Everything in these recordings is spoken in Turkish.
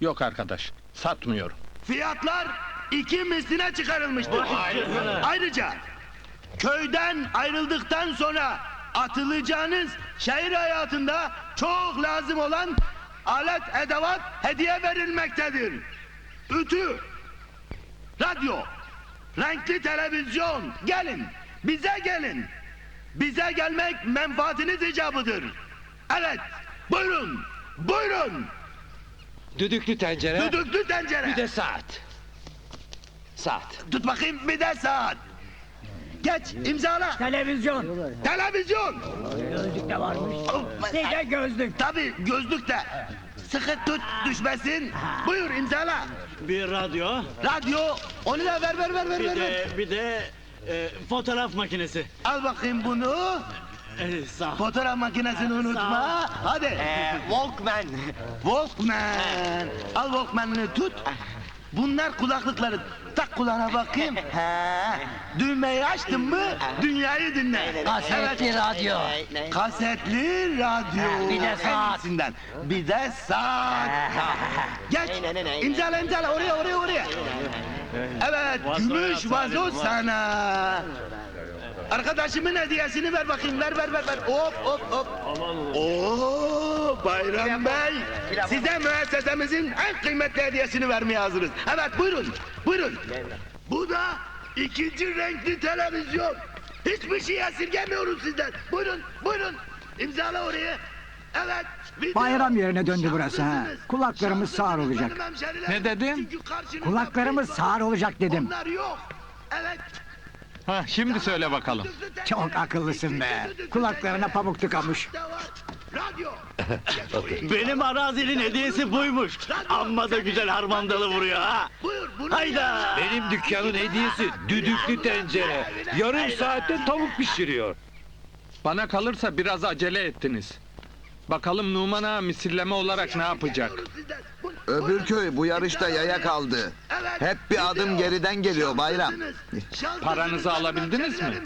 Yok arkadaş, satmıyorum. Fiyatlar iki misline çıkarılmıştır. Ayrıca köyden ayrıldıktan sonra atılacağınız şehir hayatında çok lazım olan alet edevat hediye verilmektedir. Ütü, radyo, renkli televizyon gelin bize gelin. Bize gelmek menfaatiniz icabıdır. Evet buyurun buyurun Düdüklü tencere. düdüklü tencere. Bir de saat. Saat. Tut bakayım bir de saat. Geç imzala. Televizyon. Televizyon. Gözlük de varmış. Bir de gözlük. Tabi gözlük de. Sıkı tut düşmesin. Buyur imzala. Bir radyo, Radyo. Onu da ver ver ver ver bir ver. ver. de, bir de e, fotoğraf makinesi. Al bakayım bunu. E, sağ ol. Fotoğraf makinesini unutma. Hadi. Walkman. Walkman. Al Walkman'ını tut. Bunlar kulaklıkları. Tak kulağına bakayım. He. Düğmeyi açtın mı dünyayı dinle. Kasetli radyo. Kasetli radyo. Bir de saat. Bir de saat. Geç. İmzala imzala oraya oraya oraya. Evet gümüş vazo sana. Arkadaşımın hediyesini ver bakayım ver ver ver ver. Hop hop hop. Oo Bayram Bey. Size müessesemizin en kıymetli hediyesini vermeye hazırız. Evet buyurun. Buyurun. Bu da ikinci renkli televizyon. Hiçbir şey esirgemiyoruz sizden. Buyurun, buyurun. İmzala oraya. Evet. video. Bayram yerine döndü burası, ha. Kulaklarımız sağır olacak. Ne dedin? Kulaklarımız sağır olacak dedim. Onlar yok. Evet. Ha, şimdi söyle bakalım. Çok akıllısın be. Kulaklarına pamuk tıkamış. Radyo. Benim arazinin hediyesi buymuş. Amma da güzel harmandalı vuruyor ha. Buyur bunu. Hayda. Benim dükkanın hediyesi düdüklü tencere. Yarım saatte tavuk pişiriyor. Bana kalırsa biraz acele ettiniz. Bakalım Numan Ağa misilleme olarak ne yapacak? Öbür köy bu yarışta yaya kaldı. Hep bir adım geriden geliyor bayram. Paranızı alabildiniz mi?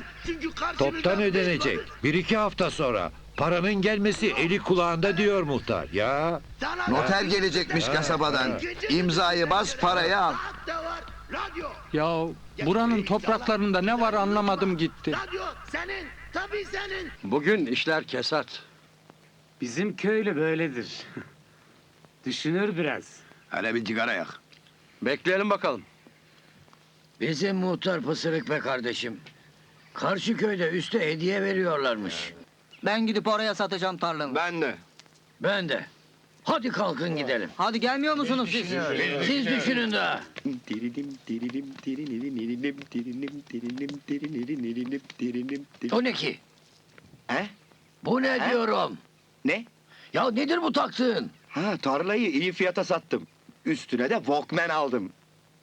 Toptan ödenecek. Bir iki hafta sonra. Paranın gelmesi eli kulağında diyor muhtar. Ya Noter gelecekmiş kasabadan. İmzayı bas parayı al. Ya buranın topraklarında ne var anlamadım gitti. Bugün işler kesat. Bizim köylü böyledir. Düşünür biraz. Hele bir sigara yak. Bekleyelim bakalım. Bizim muhtar pısırık be kardeşim. Karşı köyde üste hediye veriyorlarmış. Ben gidip oraya satacağım tarlamı. Ben de. Ben de. Hadi kalkın gidelim. Hadi gelmiyor musunuz siz? Siz düşünün daha. O ne ki? He? Bu ne diyorum? Ne? Ya nedir bu taktığın? Ha tarlayı iyi fiyata sattım. Üstüne de Walkman aldım.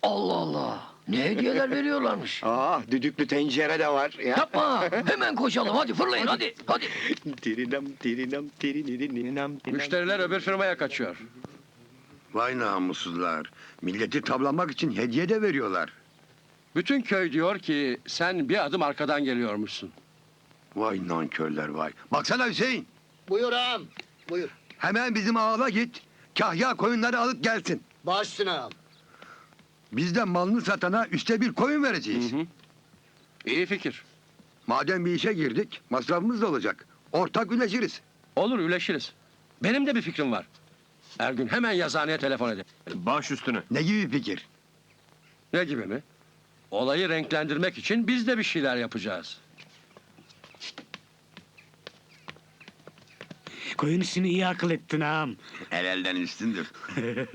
Allah Allah. Ne hediyeler veriyorlarmış. Aa düdüklü tencere de var. Ya. Yapma. Hemen koşalım. Hadi fırlayın hadi. Hadi. Tirinam, tirinam, tirinirinam. Müşteriler öbür firmaya kaçıyor. Vay namussuzlar. Milleti tablamak için hediye de veriyorlar. Bütün köy diyor ki sen bir adım arkadan geliyormuşsun. Vay nankörler vay. Baksana Hüseyin. Buyur ağam. Buyur. Hemen bizim ağala git. Kahya koyunları alıp gelsin. Baş üstüne ağam. Biz de malını satana üste bir koyun vereceğiz. İyi fikir. Madem bir işe girdik, masrafımız da olacak. Ortak üleşiriz. Olur üleşiriz. Benim de bir fikrim var. Ergün hemen yazıhaneye telefon edin. Baş üstüne. Ne gibi fikir? Ne gibi mi? Olayı renklendirmek için biz de bir şeyler yapacağız. Koyun işini iyi akıl ettin ağam. El elden üstündür.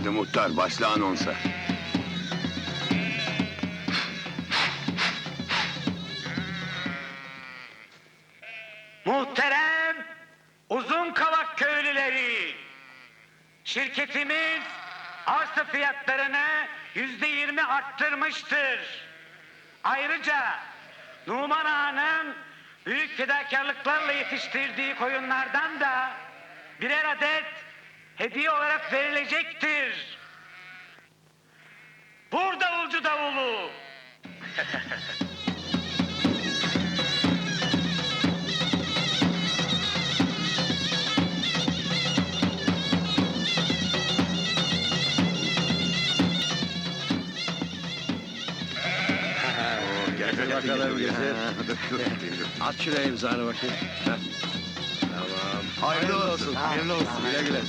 Hadi muhtar başla anonsa. Muhterem uzun kavak köylüleri. Şirketimiz arsa fiyatlarını yüzde yirmi arttırmıştır. Ayrıca Numan Ağa'nın büyük fedakarlıklarla yetiştirdiği koyunlardan da birer adet hediye olarak verilecektir. Vur davulcu davulu. Getir bakalım getir. At şuraya imzanı bakayım. Heh. Tamam. Hayırlı olsun. Hayırlı olsun. Güle güle.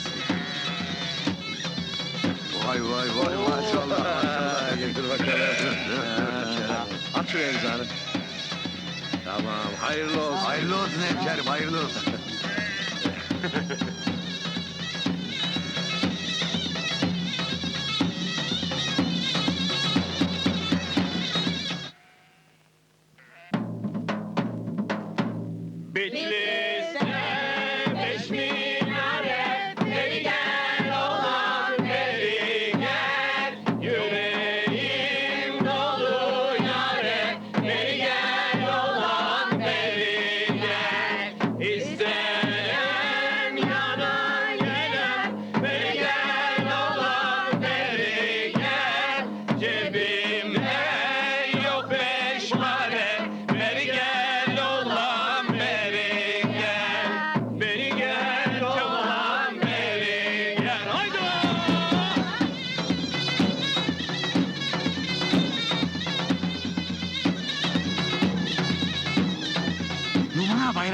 Vay vay vay maşallah. Ha, Getir bakalım. At şuraya imzanı. Tamam. Hayırlı olsun. Hayırlı olsun hemşerim hayırlı olsun.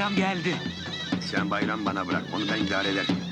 bayram geldi. Sen bayram bana bırak onu ben idare ederim.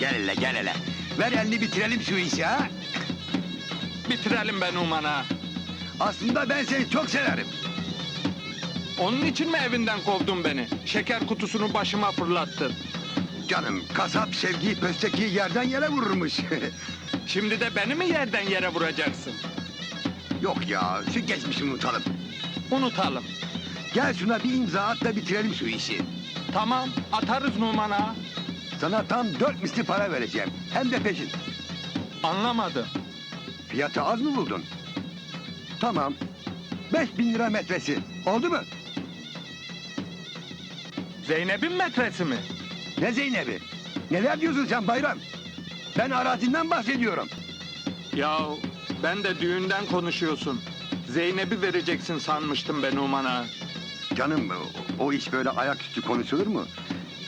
Gel hele gel hele. Ver elini bitirelim şu işi ha. Bitirelim be Numan Ağa. Aslında ben seni çok severim. Onun için mi evinden kovdun beni? Şeker kutusunu başıma fırlattın. Canım kasap sevgiyi pöstekiyi yerden yere vururmuş. Şimdi de beni mi yerden yere vuracaksın? Yok ya şu geçmişi unutalım. Unutalım. Gel şuna bir imza at da bitirelim şu işi. Tamam atarız Numan Ağa. Sana tam dört misli para vereceğim. Hem de peşin. Anlamadım. Fiyatı az mı buldun? Tamam. Beş bin lira metresi. Oldu mu? Zeynep'in metresi mi? Ne Zeynep'i? Neler diyorsun sen Bayram? Ben arazinden bahsediyorum. Ya Ben de düğünden konuşuyorsun. Zeynep'i vereceksin sanmıştım ben Numan ağa. Canım o, o iş böyle ayaküstü konuşulur mu?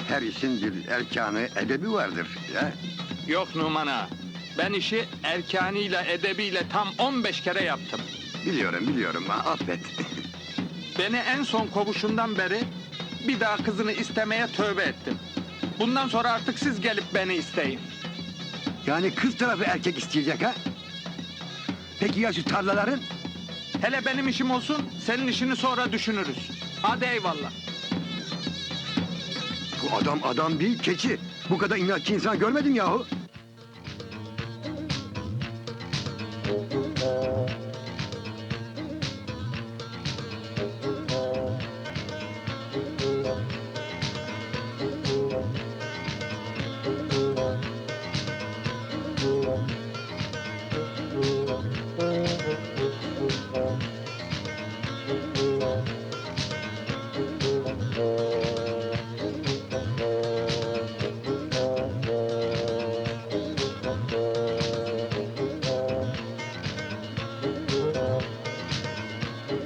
Her işin bir erkanı, edebi vardır. Ya. Yok Numan ağa. Ben işi erkaniyle edebiyle tam 15 kere yaptım. Biliyorum biliyorum ha, affet. Beni en son kovuşundan beri bir daha kızını istemeye tövbe ettim. Bundan sonra artık siz gelip beni isteyin. yani kız tarafı erkek isteyecek ha? Peki ya şu tarlaların? Hele benim işim olsun, senin işini sonra düşünürüz. Hadi eyvallah. Bu adam adam değil keçi. Bu kadar inatçı insan görmedim yahu.